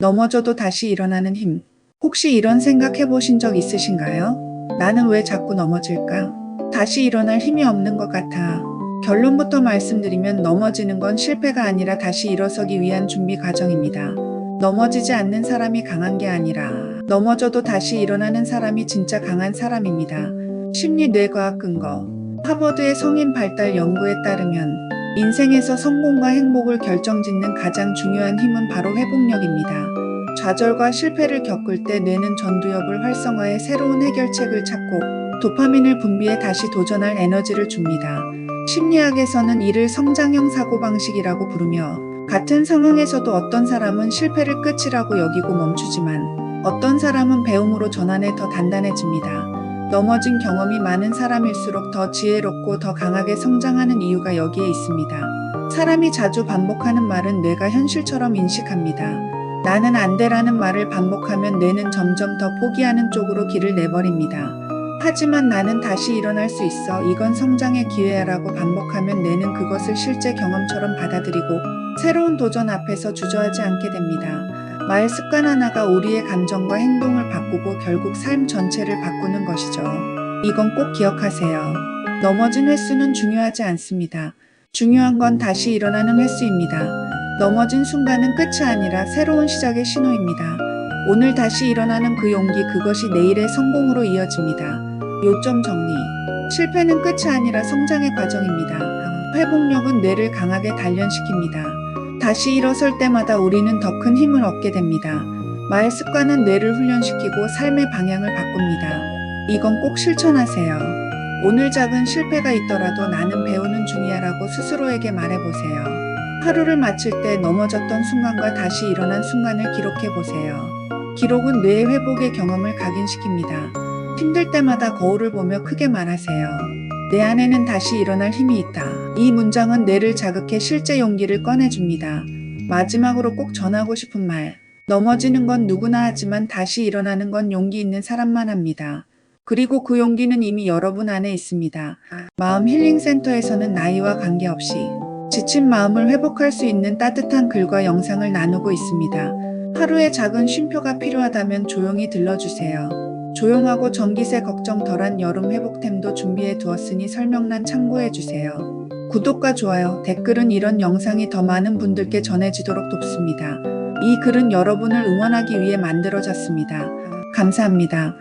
넘어져도 다시 일어나는 힘. 혹시 이런 생각 해 보신 적 있으신가요? 나는 왜 자꾸 넘어질까? 다시 일어날 힘이 없는 것 같아. 결론부터 말씀드리면 넘어지는 건 실패가 아니라 다시 일어서기 위한 준비 과정입니다. 넘어지지 않는 사람이 강한 게 아니라 넘어져도 다시 일어나는 사람이 진짜 강한 사람입니다. 심리 뇌과학 근거. 하버드의 성인 발달 연구에 따르면 인생에서 성공과 행복을 결정짓는 가장 중요한 힘은 바로 회복력입니다. 좌절과 실패를 겪을 때 뇌는 전두엽을 활성화해 새로운 해결책을 찾고 도파민을 분비해 다시 도전할 에너지를 줍니다. 심리학에서는 이를 성장형 사고방식이라고 부르며 같은 상황에서도 어떤 사람은 실패를 끝이라고 여기고 멈추지만 어떤 사람은 배움으로 전환해 더 단단해집니다. 넘어진 경험이 많은 사람일수록 더 지혜롭고 더 강하게 성장하는 이유가 여기에 있습니다. 사람이 자주 반복하는 말은 뇌가 현실처럼 인식합니다. 나는 안 돼라는 말을 반복하면 뇌는 점점 더 포기하는 쪽으로 길을 내버립니다. 하지만 나는 다시 일어날 수 있어. 이건 성장의 기회야라고 반복하면 뇌는 그것을 실제 경험처럼 받아들이고 새로운 도전 앞에서 주저하지 않게 됩니다. 말 습관 하나가 우리의 감정과 행동을 바꾸고 결국 삶 전체를 바꾸는 것이죠. 이건 꼭 기억하세요. 넘어진 횟수는 중요하지 않습니다. 중요한 건 다시 일어나는 횟수입니다. 넘어진 순간은 끝이 아니라 새로운 시작의 신호입니다. 오늘 다시 일어나는 그 용기 그것이 내일의 성공으로 이어집니다. 요점 정리. 실패는 끝이 아니라 성장의 과정입니다. 회복력은 뇌를 강하게 단련시킵니다. 다시 일어설 때마다 우리는 더 큰 힘을 얻게 됩니다. 말 습관은 뇌를 훈련시키고 삶의 방향을 바꿉니다. 이건 꼭 실천하세요. 오늘 작은 실패가 있더라도 나는 배우는 중이야 라고 스스로에게 말해보세요. 하루를 마칠 때 넘어졌던 순간과 다시 일어난 순간을 기록해 보세요. 기록은 뇌의 회복의 경험을 각인시킵니다. 힘들 때마다 거울을 보며 크게 말하세요. 내 안에는 다시 일어날 힘이 있다. 이 문장은 뇌를 자극해 실제 용기를 꺼내줍니다. 마지막으로 꼭 전하고 싶은 말. 넘어지는 건 누구나 하지만 다시 일어나는 건 용기 있는 사람만 합니다. 그리고 그 용기는 이미 여러분 안에 있습니다. 마음 힐링 센터에서는 나이와 관계없이 지친 마음을 회복할 수 있는 따뜻한 글과 영상을 나누고 있습니다. 하루의 작은 쉼표가 필요하다면 조용히 들러주세요. 조용하고 전기세 걱정 덜한 여름 회복템도 준비해 두었으니 설명란 참고해 주세요. 구독과 좋아요, 댓글은 이런 영상이 더 많은 분들께 전해지도록 돕습니다. 이 글은 여러분을 응원하기 위해 만들어졌습니다. 감사합니다.